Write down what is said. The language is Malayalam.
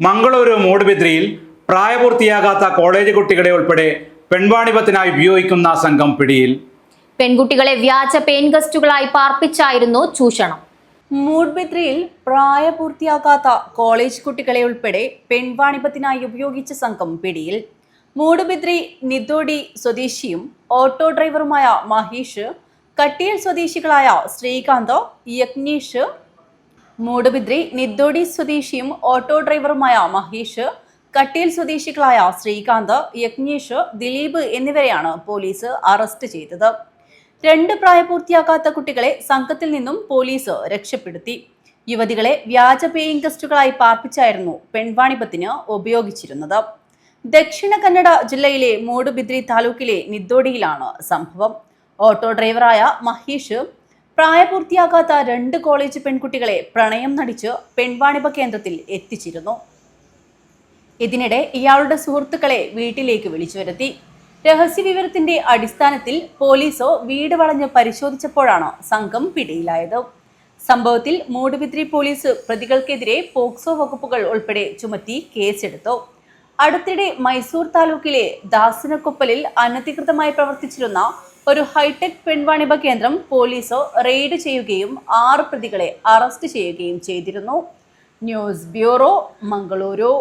മംഗളൂരു മൂടുബിദ്രിയിൽ പ്രായപൂർത്തിയാകാത്ത കോളേജ് കുട്ടികളെ ഉൾപ്പെടെ പെൺവാണിപത്തിനായി ഉപയോഗിക്കുന്ന സംഘം പിടിയിൽ. പെൺകുട്ടികളെ വ്യാജ പെയിൻ ഗസ്റ്റുകളായി പാർപ്പിച്ചായിരുന്നു ചൂഷണം. മൂഡ്ബിദ്രിയിൽ പ്രായപൂർത്തിയാകാത്ത കോളേജ് കുട്ടികളെ ഉൾപ്പെടെ പെൺവാണിപത്തിനായി ഉപയോഗിച്ച സംഘം പിടിയിൽ. മൂഡുബിദ്രി നിതോടി സ്വദേശിയും ഓട്ടോ ഡ്രൈവറുമായ മഹേഷ് കട്ടിയൽ സ്വദേശികളായ ശ്രീകാന്ത് യജ്ഞേഷ് മൂടുബിദ്രി നിദ്ദോടി സ്വദേശിയും ഓട്ടോ ഡ്രൈവറുമായ മഹേഷ് കട്ടിയൽ സ്വദേശികളായ ശ്രീകാന്ത് യജ്ഞേഷ് ദിലീപ് എന്നിവരെയാണ് പോലീസ് അറസ്റ്റ് ചെയ്തത്. രണ്ട് പ്രായപൂർത്തിയാക്കാത്ത കുട്ടികളെ സംഘത്തിൽ നിന്നും പോലീസ് രക്ഷപ്പെടുത്തി. യുവതികളെ വ്യാജ പേയിങ് ഗസ്റ്റുകളായി പാർപ്പിച്ചായിരുന്നു പെൺവാണിപത്തിന് ഉപയോഗിച്ചിരുന്നത്. ദക്ഷിണ കന്നഡ ജില്ലയിലെ മൂടുബിദ്രി താലൂക്കിലെ നിദ്ദോടിയിലാണ് സംഭവം. ഓട്ടോ ഡ്രൈവറായ മഹേഷ് പ്രായപൂർത്തിയാകാത്ത രണ്ട് കോളേജ് പെൺകുട്ടികളെ പ്രണയം നടിച്ച് പെൺവാണിഭ കേന്ദ്രത്തിൽ എത്തിച്ചിരുന്നു. ഇതിനിടെ ഇയാളുടെ സുഹൃത്തുക്കളെ വീട്ടിലേക്ക് വിളിച്ചു വരുത്തി. രഹസ്യവിവരത്തിന്റെ അടിസ്ഥാനത്തിൽ പോലീസോ വീട് വളഞ്ഞ് പരിശോധിച്ചപ്പോഴാണ് സംഘം പിടിയിലായത്. സംഭവത്തിൽ മൂടുബിദ്രി പോലീസ് പ്രതികൾക്കെതിരെ പോക്സോ വകുപ്പുകൾ ഉൾപ്പെടെ ചുമത്തി കേസെടുത്തു. അടുത്തിടെ മൈസൂർ താലൂക്കിലെ ദാസനക്കൊപ്പലിൽ അനധികൃതമായി പ്രവർത്തിച്ചിരുന്ന ഒരു ഹൈടെക് പെൺവാണിഭ കേന്ദ്രം പോലീസോ റെയ്ഡ് ചെയ്യുകയും ആറ് പ്രതികളെ അറസ്റ്റ് ചെയ്യുകയും ചെയ്തിരുന്നു. News bureau Mangaluru.